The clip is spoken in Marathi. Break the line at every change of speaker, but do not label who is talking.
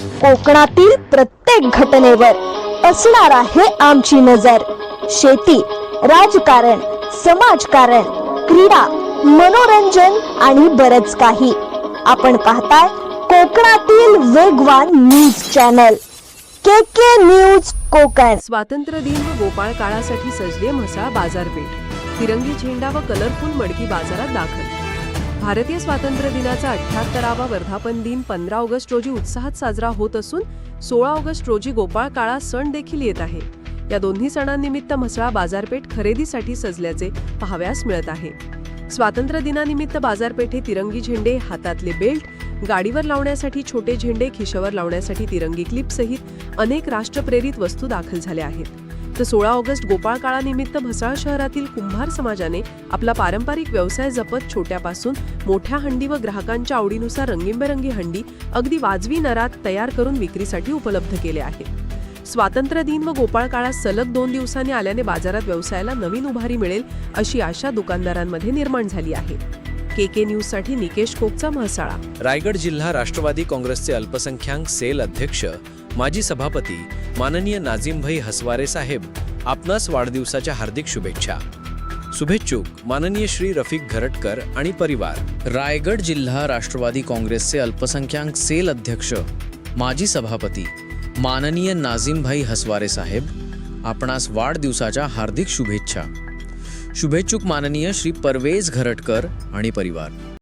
कोकणातील प्रत्येक घटनेवर असणार आहे आमची नजर. शेती राजकारण समाजकारण क्रीडा मनोरंजन आणि बरच काही. आपण पाहताय कोकणातील वेगवान news channel. K K News Konkan.
स्वातंत्र्य दिन व गोपाळ काळासाठी सजले म्हसा बाजारपेठ. तिरंगी झेंडा व कलरफुल मडकी बाजारात दाखल. भारतीय स्वातंत्र्य दिनाचा अठ्याहत्तरावा वर्धापन दिन पंधरा ऑगस्ट रोजी उत्साहात साजरा होत असून सोळा ऑगस्ट रोजी गोपाळ काळा सण देखील येत आहे. या दोन्ही सणांनिमित्त म्हसळा बाजारपेठ खरेदीसाठी सजल्याचे पाहाव्यास मिळत आहे. स्वातंत्र्य दिनानिमित्त बाजारपेठे तिरंगी झेंडे हातातले बेल्ट गाडीवर लावण्यासाठी छोटे झेंडे खिशावर लावण्यासाठी तिरंगी क्लिप सहित अनेक राष्ट्रप्रेरित वस्तू दाखल झाल्या आहेत. तर सोळा ऑगस्ट गोपाळ काळानिमित्त म्हसाळ शहरातील कुंभार समाजाने आपला पारंपरिक व्यवसाय जपत छोट्यापासून मोठ्या हंडी व ग्राहकांच्या आवडीनुसार रंगीबेरंगी हंडी अगदी वाजवी नरात तयार करून विक्रीसाठी उपलब्ध केले आहेत. स्वातंत्र्य दिन व गोपाळ काळात सलग दोन दिवसांनी आल्याने बाजारात व्यवसायाला नवीन उभारी मिळेल अशी आशा दुकानदारांमध्ये निर्माण झाली आहे. के के न्यूजसाठी निकेश कोकचा म्हसाळा.
रायगड जिल्हा राष्ट्रवादी काँग्रेसचे अल्पसंख्याक सेल अध्यक्ष माजी सभापती माननीय नाझीमभाई हसवारे साहेब आपणास वाढदिवसाच्या हार्दिक शुभेच्छा. शुभेच्छुक माननीय श्री रफिक घरटकर आणि परिवार. रायगड जिल्हा राष्ट्रवादी काँग्रेसचे अल्पसंख्याक सेल अध्यक्ष माजी सभापती माननीय नाझीमभाई हसवारे साहेब आपणास वाढदिवसाच्या हार्दिक शुभेच्छा. शुभेच्छुक माननीय श्री परवेज घरटकर आणि परिवार.